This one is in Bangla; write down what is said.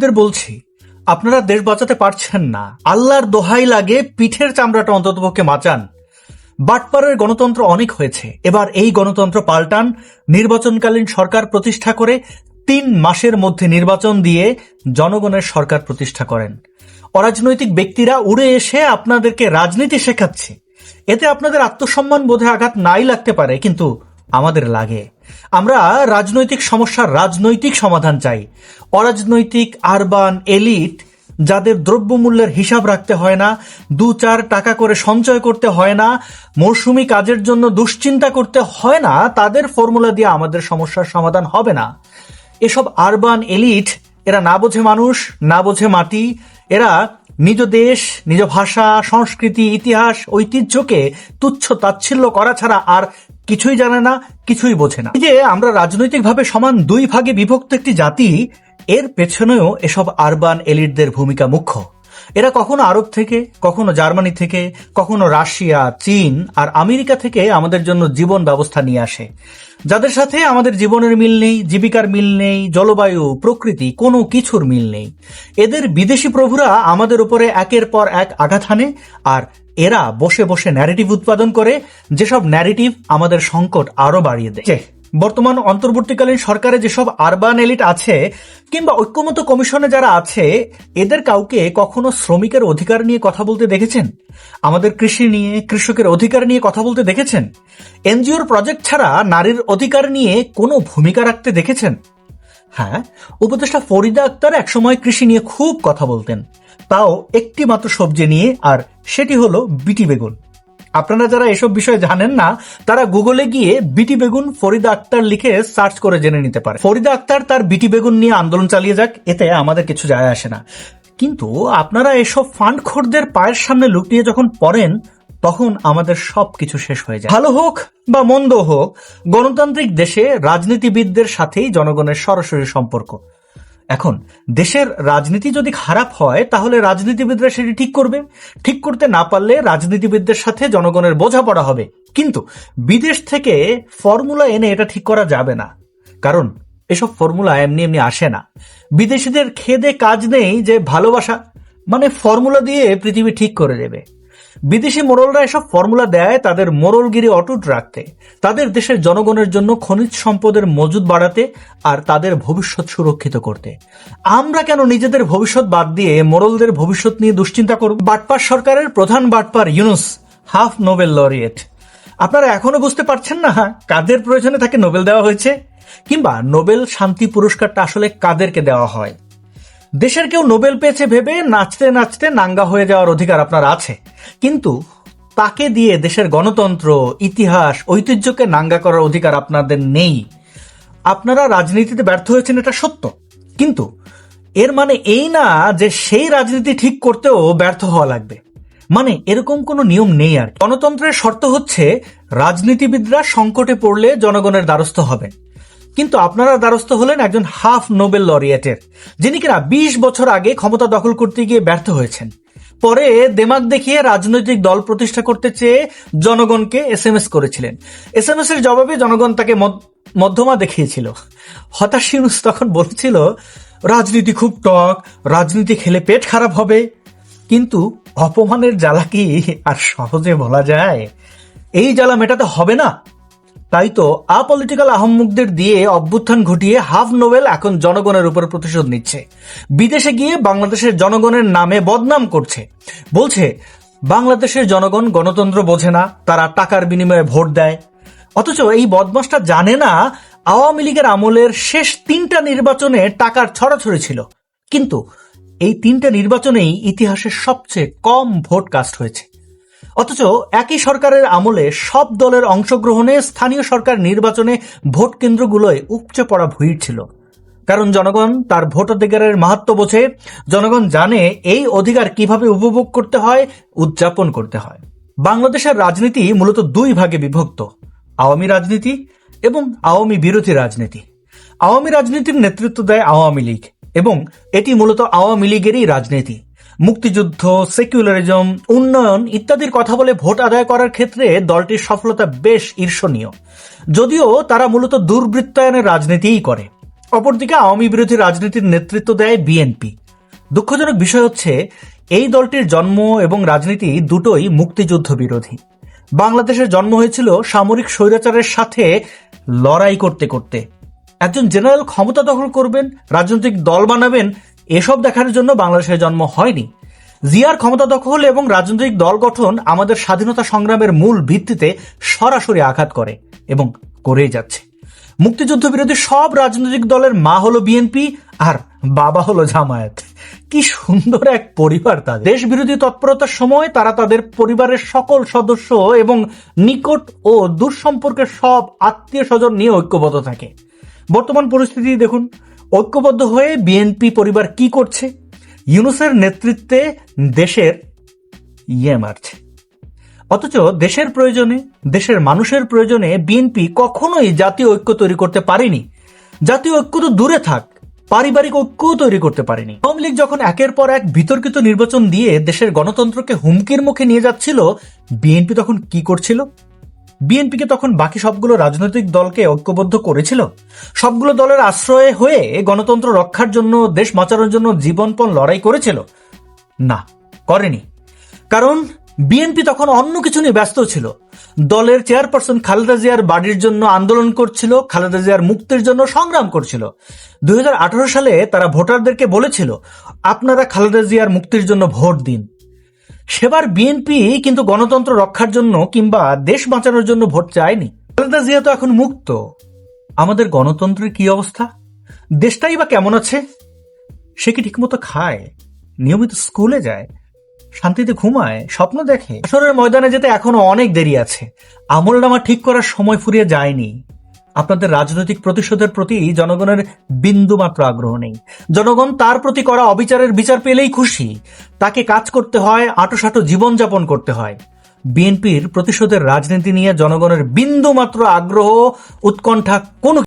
দের বলছি, আপনারা দেশ বাঁচাতে পারছেন না। আল্লাহর দোহাই লাগে পিঠের চামড়াটা অন্ততপক্ষে বাঁচান বাটপাড়ের গণতন্ত্র অনেক হয়েছে। এবার এই গণতন্ত্র পাল্টান, নির্বাচনকালীন সরকার প্রতিষ্ঠা করে তিন মাসের মধ্যে নির্বাচন দিয়ে জনগণের সরকার প্রতিষ্ঠা করেন। অরাজনৈতিক ব্যক্তিরা উড়ে এসে আপনাদেরকে রাজনীতি শেখাচ্ছে। এতে আপনাদের আত্মসম্মান বোধে আঘাত নাই লাগতে পারে, কিন্তু আমাদের লাগে। আমরা রাজনৈতিক সমস্যার রাজনৈতিক সমাধান চাই। অরাজনৈতিক, আরবান, এলিট, যাদের দ্রব্যমূল্যের হিসাব রাখতে হয় না দু চার টাকা করে সঞ্চয় করতে হয় না, মৌসুমি কাজের জন্য দুশ্চিন্তা করতে হয় না, তাদের ফর্মুলা দিয়ে আমাদের সমস্যার সমাধান হবে না। এসব আরবান, এলিট, এরা না বোঝে মানুষ, না বোঝে মাটি, এরা নিজ দেশ, নিজ ভাষা, সংস্কৃতি, ইতিহাস, ঐতিহ্যকে তুচ্ছ তাচ্ছিল্য করা ছাড়া আর কিছুই জানে না, কিছুই বোঝে না। যে আমরা রাজনৈতিকভাবে সমান দুই ভাগে বিভক্ত একটি জাতি, এর পেছনেও এসব আরবান এলিটদের ভূমিকা মুখ্য। এরা কখনো আরব থেকে, কখনো জার্মানি থেকে, কখনো রাশিয়া, চীন আর আমেরিকা থেকে আমাদের জন্য জীবন ব্যবস্থা নিয়ে আসে। যাদের সাথে আমাদের জীবনের মিল নেই, জীবিকার মিল নেই, জলবায়ু, প্রকৃতি, কোনো কিছুর মিল নেই। এদের বিদেশি প্রভুরা আমাদের উপরে একের পর এক আঘাত হানে আর এরা বসে বসে ন্যারেটিভ উৎপাদন করে, যেসব ন্যারেটিভ আমাদের সংকট আরও বাড়িয়ে দেয়। বর্তমান অন্তর্বর্তীকালীন সরকারে যেসব আরবান এলিট আছে কিংবা ঐক্যমত কমিশনে যারা আছে, এদের কাউকে কখনো শ্রমিকের অধিকার নিয়ে কথা বলতে দেখেছেন? আমাদের কৃষি নিয়ে, কৃষকের অধিকার নিয়ে কথা বলতে দেখেছেন? এনজিওর প্রজেক্ট ছাড়া নারীর অধিকার নিয়ে কোনো ভূমিকা রাখতে দেখেছেন? হ্যাঁ উপদেষ্টা ফরিদা আক্তার একসময় কৃষি নিয়ে খুব কথা বলতেন। তাও একটি মাত্র সবজি নিয়ে, আর সেটি হলো বিটি বেগুন। আপনারা যারা এসব বিষয়ে জানেন না, তারা গুগলে গিয়ে বিটি বেগুন ফরিদা আক্তার লিখে সার্চ করে জেনে নিতে পারে। ফরিদা আক্তার তার বিটি বেগুন নিয়ে আন্দোলন চালিয়ে যাক, এতে আমাদের কিছু যায় আসে না। কিন্তু আপনারা এসব ফান্ড খোরদের পায়ের সামনে লুটিয়ে যখন পড়েন, তখন আমাদের সব কিছু শেষ হয়ে যায়। ভালো হোক বা মন্দ হোক, গণতান্ত্রিক দেশে রাজনীতিবিদদের সাথেই জনগণের সরাসরি সম্পর্ক। এখন, দেশের রাজনীতি যদি খারাপ হয়, তাহলে রাজনীতিবিদরা সেটি ঠিক করবে। ঠিক করতে না পারলে রাজনীতিবিদদের সাথে জনগণের বোঝাপড়া হবে। কিন্তু, বিদেশ থেকে ফর্মুলা এনে এটা ঠিক করা যাবে না। কারণ, এসব ফর্মুলা এমনি এমনি আসে না। বিদেশিদের খেদে কাজ নেই যে ভালোবাসা মানে ফর্মুলা দিয়ে পৃথিবী ঠিক করে দেবে। বিদেশি মোরলরা এসব ফর্মুলা দেয় তাদের মোরলগিরি অটুট রাখতে, তাদের দেশের জনগণের জন্য খনিজ সম্পদের মজুদ বাড়াতে আর তাদের ভবিষ্যৎ সুরক্ষিত করতে। আমরা কেন নিজেদের ভবিষ্যৎ বাদ দিয়ে মোরলদের ভবিষ্যৎ নিয়ে দুশ্চিন্তা করব? বাটপার সরকারের প্রধান বাটপার ইউনুস, হাফ নোবেল লরিয়েট। আপনারা এখনও বুঝতে পারছেন না কাদের প্রয়োজনে তাকে নোবেল দেওয়া হয়েছে? কিংবা নোবেল শান্তি পুরস্কারটা আসলে কাদেরকে দেওয়া হয়? দেশের কেউ নোবেল পেয়েছে ভেবে নাচতে নাচতে নাঙ্গা হয়ে যাওয়ার অধিকার আপনার আছে। কিন্তু তাকে দিয়ে দেশের গণতন্ত্র, ইতিহাস, ঐতিহ্যকে নাঙ্গা করার অধিকার আপনাদের নেই। আপনারা রাজনীতিতে ব্যর্থ হয়েছেন, এটা সত্য। কিন্তু এর মানে এই না যে সেই রাজনীতি ঠিক করতেও ব্যর্থ হওয়া লাগবে। মানে এরকম কোনো নিয়ম নেই আর গণতন্ত্রের শর্ত হচ্ছে রাজনীতিবিদরা সংকটে পড়লে জনগণের দ্বারস্থ হবেন। কিন্তু আপনারা দ্বারস্থ হলেন একজন হাফ নোবেল লরিয়েটের, যিনি কিনা বিশ বছর আগে ক্ষমতা দখল করতে গিয়ে ব্যর্থ হয়েছেন। পরে দেমাগ দেখিয়ে রাজনৈতিক দল প্রতিষ্ঠা করতে চেয়ে জনগণকে এস এম এস করেছিলেন। এস এম এস এর জবাবে জনগণ তাকে মধ্যমা দেখিয়েছিল। হতাশ ইউনুস তখন বলেছিল, রাজনীতি খুব টক, রাজনীতি খেলে পেট খারাপ হবে। কিন্তু অপমানের জ্বালা কি আর সহজে বলা যায়? এই জ্বালা মেটাতে হবে না। তাই তো আপলিটিক্যাল আহম্মুকদের দিয়ে অভ্যুত্থান ঘটিয়ে হাফ নোবেল এখন জনগণের উপর প্রতিশোধ নিচ্ছে। বিদেশে গিয়ে বাংলাদেশের জনগণের নামে বদনাম করছে। বলছে, বাংলাদেশের জনগণ গণতন্ত্র বোঝে না, তারা টাকার বিনিময়ে ভোট দেয়। অথচ এই বদমাসটা জানে না, আওয়ামী লীগের আমলের শেষ তিনটা নির্বাচনে টাকার ছড়াছড়ি ছিল। কিন্তু এই তিনটা নির্বাচনেই ইতিহাসের সবচেয়ে কম ভোট কাস্ট হয়েছে। অথচ একই সরকারের আমলে সব দলের অংশগ্রহণে স্থানীয় সরকার নির্বাচনে ভোট কেন্দ্রগুলোয় উপচে পড়া ভিড় ছিল। কারণ জনগণ তার ভোটাধিকারের মাহাত্ম বোঝে, জনগণ জানে এই অধিকার কীভাবে উপভোগ করতে হয়, উদযাপন করতে হয়। বাংলাদেশের রাজনীতি মূলত দুই ভাগে বিভক্ত, আওয়ামী রাজনীতি এবং আওয়ামী বিরোধী রাজনীতি। আওয়ামী রাজনীতির নেতৃত্ব দেয় আওয়ামী লীগ এবং এটি মূলত আওয়ামী লীগেরই রাজনীতি। মুক্তিযুদ্ধ, সেকুলারিজম, উন্নয়ন ইত্যাদির কথা বলে ভোট আদায় করার ক্ষেত্রে দলটির সফলতা বেশ ঈর্ষণীয়। যদিও তারা মূলত দুর্বৃত্তায়নের রাজনীতিই করে। অপরদিকে আওয়ামী বিরোধী রাজনীতির নেতৃত্ব দেয় বিএনপি। দুঃখজনক বিষয় হচ্ছে, এই দলটির জন্ম এবং রাজনীতি দুটোই মুক্তিযুদ্ধ বিরোধী। বাংলাদেশের জন্ম হয়েছিল সামরিক স্বৈরাচারের সাথে লড়াই করতে করতে। একজন জেনারেল ক্ষমতা দখল করবেন, রাজনৈতিক দল বানাবেন এসব দেখার জন্য বাংলাদেশের জন্ম হয়নি। জিয়ার ক্ষমতা দখল এবং রাজনৈতিক দল গঠন আমাদের স্বাধীনতা সংগ্রামের মূল ভিত্তিতে সরাসরি আঘাত করে এবং করেই যাচ্ছে। মুক্তিযুদ্ধ বিরোধী সব রাজনৈতিক দলের মা হলো বিএনপি আর বাবা হলো জামায়াত। কি সুন্দর এক পরিবার তাদের। দেশ বিরোধী তৎপরতার সময় তারা তাদের পরিবারের সকল সদস্য এবং নিকট ও দূর সম্পর্কের সব আত্মীয় স্বজন নিয়ে ঐক্যবদ্ধ থাকে। বর্তমান পরিস্থিতি দেখুন। ঐক্যবদ্ধ হয়ে বিএনপি পরিবার কি করছে? ইউনুসের নেতৃত্বে দেশের ইয়ে মারছে। অথচ দেশের প্রয়োজনে, দেশের মানুষের প্রয়োজনে বিএনপি কখনোই জাতীয় ঐক্য তৈরি করতে পারেনি। জাতীয় ঐক্য তো দূরে থাক, পারিবারিক ঐক্যও তৈরি করতে পারেনি। আওয়ামী লীগ যখন একের পর এক বিতর্কিত নির্বাচন দিয়ে দেশের গণতন্ত্রকে হুমকির মুখে নিয়ে যাচ্ছিল, বিএনপি তখন কি করছিল? বিএনপিকে তখন বাকি সবগুলো রাজনৈতিক দলকে ঐক্যবদ্ধ করেছিল। সবগুলো দলের আশ্রয়ে হয়ে গণতন্ত্র রক্ষার জন্য, দেশ বাঁচানোর জন্য জীবনপণ লড়াই করেছিল। না, করেনি। কারণ বিএনপি তখন অন্য কিছু নিয়ে ব্যস্ত ছিল। দলের চেয়ারপারসন খালেদা জিয়ার বাড়ির জন্য আন্দোলন করছিল, খালেদা জিয়ার মুক্তির জন্য সংগ্রাম করছিল। দুই হাজার আঠারো সালে তারা ভোটারদেরকে বলেছিল, আপনারা খালেদা জিয়ার মুক্তির জন্য ভোট দিন। সেবার বিএনপি কিন্তু গণতন্ত্র রক্ষার জন্য কিংবা দেশ বাঁচানোর জন্য ভোট চায়নি। খালেদা জিয়া তো এখন মুক্ত। আমাদের গণতন্ত্রের কি অবস্থা? দেশটাই বা কেমন আছে? সে কি ঠিকমতো খায়? নিয়মিত স্কুলে যায়? শান্তিতে ঘুমায়? স্বপ্ন দেখে? আসরের ময়দানে যেতে এখনও অনেক দেরি আছে। আমল নামা ঠিক করার সময় ফুরিয়ে যায়নি। আপনাদের রাজনৈতিক প্রতিশোধের প্রতি জনগণের বিন্দু মাত্র আগ্রহ নেই। জনগণ তার প্রতি করা অবিচারের বিচার পেলেই খুশি। তাকে কাজ করতে হয়, আটোসাটো জীবনযাপন করতে হয়। বিএনপির প্রতিশোধের রাজনীতি নিয়ে জনগণের বিন্দু মাত্র আগ্রহ, উৎকণ্ঠা কোনো